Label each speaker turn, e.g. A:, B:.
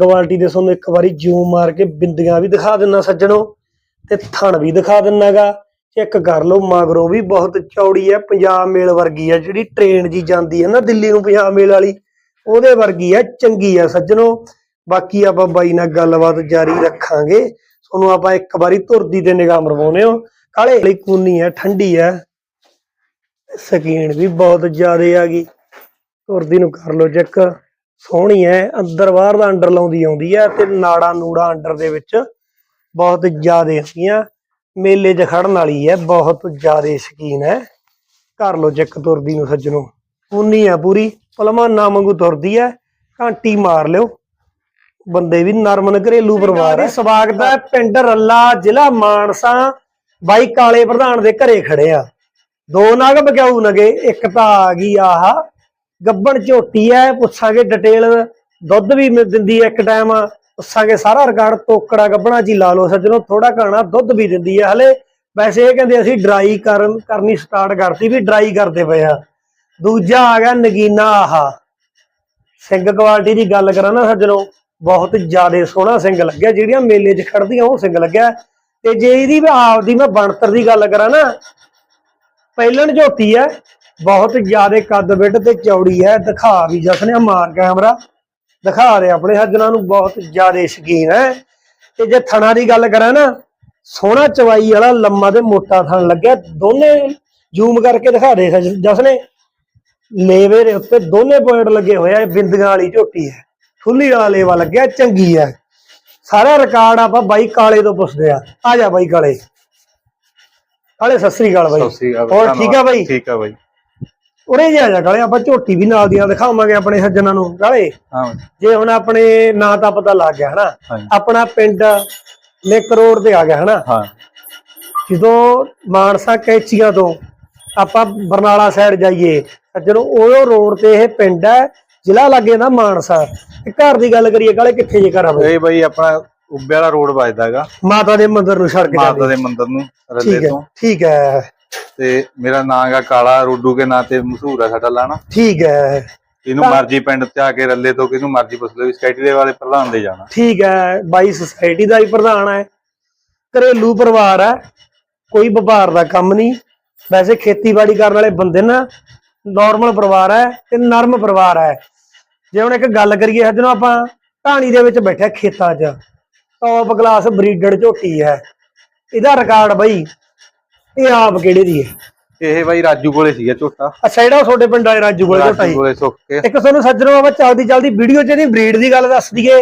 A: Quality ਦੇ ਤੁਹਾਨੂੰ ਇੱਕ ਵਾਰੀ ਜੂਮ ਮਾਰ ਕੇ ਬਿੰਦੀਆਂ ਵੀ ਦਿਖਾ ਦਿੰਨਾ ਸੱਜਣੋ ਤੇ ਥਣ ਵੀ ਦਿਖਾ ਦਿੰਨਾਗਾ ਚੈੱਕ ਕਰ ਲਓ, ਮਗਰੋਂ ਵੀ ਬਹੁਤ ਚੌੜੀ ਹੈ ਪੰਜਾਬ ਮੇਲ ਵਰਗੀ ਹੈ, ਜਿਹੜੀ ਟ੍ਰੇਨ ਜੀ ਜਾਂਦੀ ਹੈ ਨਾ ਦਿੱਲੀ ਨੂੰ ਪੰਜਾਬ ਮੇਲ ਵਾਲੀ, ਉਹਦੇ ਵਰਗੀ ਹੈ, ਚੰਗੀ ਹੈ ਸੱਜਣੋ। ਬਾਕੀ ਆਪਾਂ ਬਾਈ ਨਾਲ ਗੱਲਬਾਤ ਜਾਰੀ ਰੱਖਾਂਗੇ। ਤੁਹਾਨੂੰ ਆਪਾਂ ਇੱਕ ਵਾਰੀ ਧੁਰਦੀ ਤੇ ਨਿਗਾਹ ਮਰਵਾਉਨੇ ਹੋ। ਕਾਲੇ ਵਾਲੀ ਕੂਨੀ ਹੈ, ਠੰਡੀ ਹੈ। ਸਕੀਨ ਵੀ ਬਹੁਤ ਜ਼ਿਆਦਾ ਆ ਗਈ। ਧੁਰਦੀ ਨੂੰ ਕਰ ਲਓ ਚੈੱਕ। ਸੋਹਣੀ ਹੈ ਅੰਦਰ ਬਾਹਰ ਦਾ ਅੰਡਰ ਲਾਉਂਦੀ ਆਉਂਦੀ ਹੈ ਤੇ ਨਾੜਾ ਨੂੜਾ ਅੰਡਰ ਦੇ ਵਿੱਚ ਬਹੁਤ ਜ਼ਿਆਦੇ ਹੁੰਦੀਆਂ ਮੇਲੇ 'ਚ ਖੜਨ ਵਾਲੀ ਹੈ ਬਹੁਤ ਜ਼ਿਆਦੇ ਸ਼ਕੀਨ ਹੈ ਕਰ ਲੋ ਚੈੱਕ ਤੁਰਦੀ ਨੂੰ ਸੱਜਣੋ। ਉਨੀ ਆ ਪੂਰੀ ਪਲਮਾਨਾ ਵਾਂਗੂ ਤੁਰਦੀ ਹੈ ਘੰਟੀ ਮਾਰ ਲਿਓ। ਬੰਦੇ ਵੀ ਨਰਮਨ ਘਰੇਲੂ ਪਰਿਵਾਰ ਹੈ ਸਵਾਗਤ ਹੈ ਪਿੰਡ ਰੱਲਾ ਜ਼ਿਲ੍ਹਾ ਮਾਨਸਾ। ਬਾਈ ਕਾਲੇ ਪ੍ਰਧਾਨ ਦੇ ਘਰੇ ਖੜੇ ਆ। ਦੋ ਨਗ ਬਕਿਆਊ ਨਗੇ ਇੱਕ ਤਾਂ ਆ ਗਈ ਆਹ ਗੱਬਣ ਝੋਟੀ ਐ ਪੁੱਛਾਂਗੇ ਡਿਟੇਲ ਦੁੱਧ ਵੀ ਦਿੰਦੀ ਐ ਇੱਕ ਟਾਈਮ ਪੁੱਛਾਂਗੇ ਸਾਰਾ ਰਿਕਾਰਡ ਤੋਕੜਾ ਗੱਬਣਾ ਚ ਲਾ ਲਓ ਸੱਜਣੋ ਥੋੜਾ ਘਾਣਾ ਦੁੱਧ ਵੀ ਦਿੰਦੀ ਐ ਹਲੇ ਵੈਸੇ ਇਹ ਕਹਿੰਦੇ ਅਸੀਂ ਡਰਾਈ ਕਰਨ, ਕਰਨੀ ਸਟਾਰਟ ਕਰਤੀ ਵੀ ਡਰਾਈ ਕਰਦੇ ਪਏ ਆ। ਦੂਜਾ ਆ ਗਿਆ ਨਗੀਨਾ ਆਹਾ। ਸਿੰਘ ਕੁਆਲਿਟੀ ਦੀ ਗੱਲ ਕਰਾਂ ਨਾ ਸੱਜਣੋ, ਬਹੁਤ ਜ਼ਿਆਦਾ ਸੋਹਣਾ ਸਿੰਘ ਲੱਗਿਆ, ਜਿਹੜੀਆਂ ਮੇਲੇ 'ਚ ਖੜਦੀਆਂ ਉਹ ਸਿੰਘ ਲੱਗਿਆ। ਤੇ ਜੇ ਇਹਦੀ ਵੀ ਆਪਦੀ ਮੈਂ ਬਣਤਰ ਦੀ ਗੱਲ ਕਰਾਂ ਨਾ, ਪਹਿਲਣ ਝੋਟੀ ਹੈ ਬਹੁਤ ਜ਼ਿਆਦਾ ਕੱਦ ਵਿੱਡ ਤੇ ਚੌੜੀ ਹੈ ਦਿਖਾ ਵੀ ਜਸਨੇ ਮਾਰ ਕੈਮਰਾ। ਦਿਖਾ ਰਹੇ ਆਪਣੇ ਸੱਜਣਾ ਨੂੰ ਬਹੁਤ ਜ਼ਿਆਦਾ ਸ਼ਕੀਨ ਹੈ। ਤੇ ਜੇ ਥਣਾ ਦੀ ਗੱਲ ਕਰਾਂ ਨਾ ਸੋਹਣਾ ਚਵਾਈ ਵਾਲਾ ਲੰਮਾ ਤੇ ਮੋਟਾ ਥਣ ਲੱਗਿਆ ਦੋਨੇ ਜ਼ੂਮ ਕਰਕੇ ਦਿਖਾ ਦੇ ਜਸਨੇ। ਲੇਵੇ ਦੇ ਉੱਤੇ ਦੋਨੇ ਪੁਆਇੰਟ ਲੱਗੇ ਹੋਏ ਆ ਬਿੰਦੀਆਂ ਵਾਲੀ ਝੋਟੀ ਹੈ। ਖੁੱਲੀ ਵਾਲਾ ਲੇਵਾ ਲੱਗਿਆ ਚੰਗੀ ਹੈ। ਸਾਰਾ ਰਿਕਾਰਡ ਆਪਾਂ ਬਾਈ ਕਾਲੇ ਤੋਂ ਪੁੱਛਦੇ ਆ। ਆ ਜਾ ਬਾਈ ਕਾਲੇ। ਕਾਲੇ ਸਤਿ ਸ੍ਰੀ ਅਕਾਲ ਬਾਈ। ਹੋਰ। ਠੀਕ ਆ ਬਾਈ?
B: ਠੀਕ ਆ ਬਾਈ।
A: ਉਰੇ ਜਾ ਜਾ ਕਾਲੇ ਆਪਾਂ ਝੋਟੀ ਵੀ ਨਾਲ ਦੀਆਂ ਦਿਖਾਵਾਂਗੇ ਆਪਣੇ ਸੱਜਣਾਂ ਨੂੰ ਕਾਲੇ
B: ਹਾਂ।
A: ਜੇ ਹੁਣ ਆਪਣੇ ਨਾਂ ਤਾਂ ਪਤਾ ਲੱਗ ਗਿਆ ਹਨਾ। ਆਪਣਾ ਪਿੰਡ ਲਿਕ ਰੋਡ ਤੇ ਆ ਗਿਆ ਹਨਾ?
B: ਹਾਂ।
A: ਜਦੋਂ ਮਾਨਸਾ ਕੈਚੀਆਂ ਤੋਂ ਆਪਾਂ ਬਰਨਾਲਾ ਸਾਈਡ ਜਾਈਏ ਸੱਜਣੋ ਉਹ ਰੋਡ ਤੇ ਇਹ ਪਿੰਡ ਹੈ ਜ਼ਿਲ੍ਹਾ ਲੱਗੇ ਨਾ ਮਾਨਸਾ। ਘਰ ਦੀ ਗੱਲ ਕਰੀਏ ਕਾਲੇ ਕਿੱਥੇ ਜੇ ਘਰ ਆ ਬਈ
B: ਇਹ ਬਾਈ ਆਪਣਾ ਉੱਬੇ ਵਾਲਾ ਰੋਡ ਵੱਜਦਾਗਾ
A: ਮਾਤਾ ਦੇ ਮੰਦਿਰ ਨੂੰ ਛੱਡ ਕੇ
B: ਮਾਤਾ
A: ਜਾਂਦੇ।
B: ਦੇ ਮੰਦਿਰ ਨੂੰ
A: ਠੀਕ
B: ਰੱਲੇ
A: ਹੈ
B: ਤੋਂ।
A: ਠੀਕ ਹੈ।
B: ਤੇ ਮੇਰਾ ਨਾਂ ਹੈਗਾ ਕਾਲਾ ਰੋਡੂ ਕੇ ਨਾਂ ਤੇ ਮਸ਼ਹੂਰ ਹੈ ਸਾਡਾ ਲਾਣਾ।
A: ਠੀਕ ਹੈ।
B: ਇਹਨੂੰ ਮਰਜ਼ੀ ਪਿੰਡ ਤੇ ਆ ਕੇ ਰੱਲੇ ਤੋਂ ਕਿਹਨੂੰ ਮਰਜ਼ੀ ਪੁੱਛ ਲਓ ਸਕੈਟੀ ਦੇ ਵਾਲੇ ਪ੍ਰਧਾਨ ਦੇ ਜਾਣਾ।
A: ਠੀਕ ਹੈ ਬਾਈ ਸੁਸਾਇਟੀ ਦਾ ਹੀ ਪ੍ਰਧਾਨ ਹੈ। ਘਰੇਲੂ ਪਰਿਵਾਰ ਹੈ ਕੋਈ ਵਪਾਰ ਦਾ ਕੰਮ ਨਹੀਂ। ਵੈਸੇ ਖੇਤੀਬਾੜੀ ਕਰਨ ਵਾਲੇ ਬੰਦੇ ਨਾ ਨਾਰਮਲ ਪਰਿਵਾਰ ਹੈ ਤੇ ਨਰਮ ਪਰਿਵਾਰ ਹੈ। ਜੇ ਹੁਣ ਇੱਕ ਗੱਲ ਕਰੀਏ ਸੱਜਣੋ ਆਪਾਂ ਢਾਣੀ ਦੇ ਵਿੱਚ ਬੈਠੇ ਖੇਤਾਂ 'ਚ ਟੌਪ ਕਲਾਸ ਬਰੀਡਡ ਝੋਟੀ ਹੈ। ਇਹਦਾ ਰਿਕਾਰਡ ਬਈ ਇਹ ਆਪ ਕਿਹੜੇ ਦੀ ਹੈ?
B: ਇਹ ਬਾਈ ਰਾਜੂ ਕੋਲੇ ਸੀਗਾ ਝੋਟਾ।
A: ਅੱਛਾ ਜਿਹੜਾ ਤੁਹਾਡੇ ਪਿੰਡ ਵਾਲੇ ਰਾਜੂ ਕੋਲ ਝੋਟਾ
B: ਰਾਜੂ
A: ਜੀ
B: ਕੋਲੇ ਸੁੱਕ ਕੇ।
A: ਇੱਕ ਤੁਹਾਨੂੰ ਸੱਜਣੋ ਆਪਾਂ ਚੱਲਦੀ ਚੱਲਦੀ ਵੀਡੀਓ 'ਚ ਇਹਦੀ ਬਰੀਡ ਦੀ ਗੱਲ ਦੱਸ ਦਈਏ।